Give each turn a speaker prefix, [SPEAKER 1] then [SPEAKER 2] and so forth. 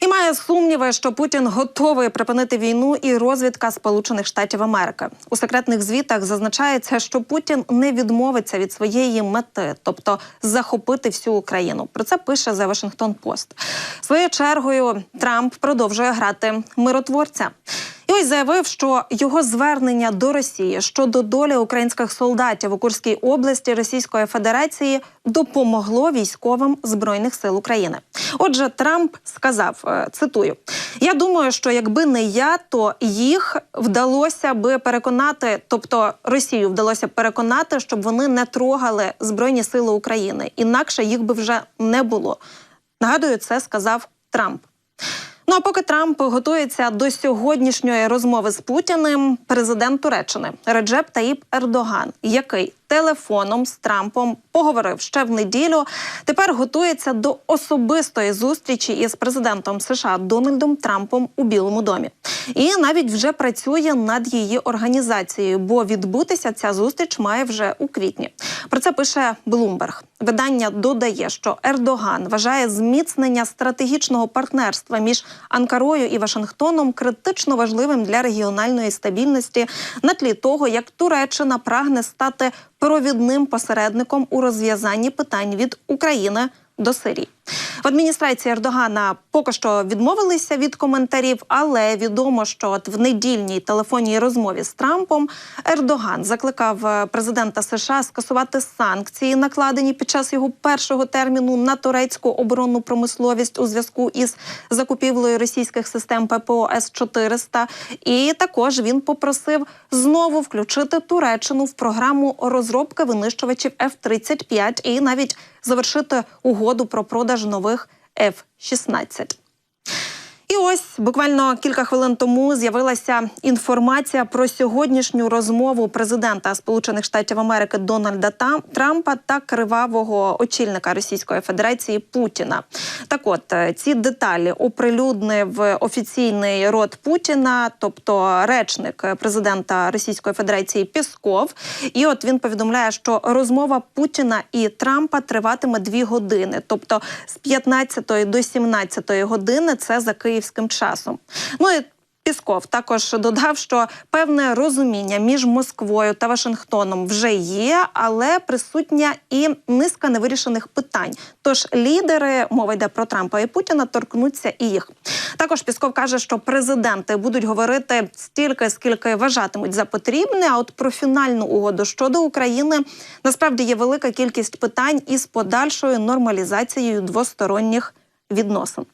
[SPEAKER 1] І має сумніви, що Путін готовий припинити війну і розвідка Сполучених Штатів Америки. У секретних звітах зазначається, що Путін не відмовиться від своєї мети, тобто захопити всю Україну. Про це пише The Washington Post. Своєю чергою Трамп продовжує грати миротворця. І заявив, що його звернення до Росії щодо долі українських солдатів у Курській області Російської Федерації допомогло військовим збройних сил України. Отже, Трамп сказав: е, цитую: я думаю, що якби не я, то їх вдалося би переконати, тобто Росію вдалося б переконати, щоб вони не трогали збройні сили України. Інакше їх би вже не було. Нагадую, це сказав Трамп. Ну а поки Трамп готується до сьогоднішньої розмови з Путіним, президент Туреччини Реджеп Таїп Ердоган, який телефоном з Трампом поговорив ще в неділю, тепер готується до особистої зустрічі із президентом США Дональдом Трампом у Білому домі, і навіть вже працює над її організацією, бо відбутися ця зустріч має вже у квітні. Про це пише Bloomberg. Видання додає, що Ердоган вважає зміцнення стратегічного партнерства між Анкарою і Вашингтоном критично важливим для регіональної стабільності на тлі того, як Туреччина прагне стати провідним посередником у розв'язанні питань від України до Сирії. В адміністрації Ердогана поки що відмовилися від коментарів, але відомо, що от в недільній телефонній розмові з Трампом Ердоган закликав е, президента США скасувати санкції, накладені під час його першого терміну на турецьку оборонну промисловість у зв'язку із закупівлею російських систем ППО С 400 І також він попросив знову включити Туреччину в програму розробки винищувачів F-35 і навіть завершити угоду про продаж нових F-16. І ось буквально кілька хвилин тому з'явилася інформація про сьогоднішню розмову президента Сполучених Штатів Америки Дональда Трампа та кривавого очільника Російської Федерації Путіна. Так, от е, ці деталі оприлюднив офіційний рот Путіна, тобто речник президента Російської Федерації Пісков. І от він повідомляє, що розмова Путіна і Трампа триватиме дві години, тобто з 15 до 17 години. Це за київським часом. Ну і Пісков також додав, що певне розуміння між Москвою та Вашингтоном вже є, але присутня і низка невирішених питань. Тож лідери, мова йде про Трампа і Путіна, торкнуться і їх. Також Пісков каже, що президенти будуть говорити стільки, скільки вважатимуть за потрібне. А от про фінальну угоду щодо України насправді є велика кількість питань із подальшою нормалізацією двосторонніх відносин.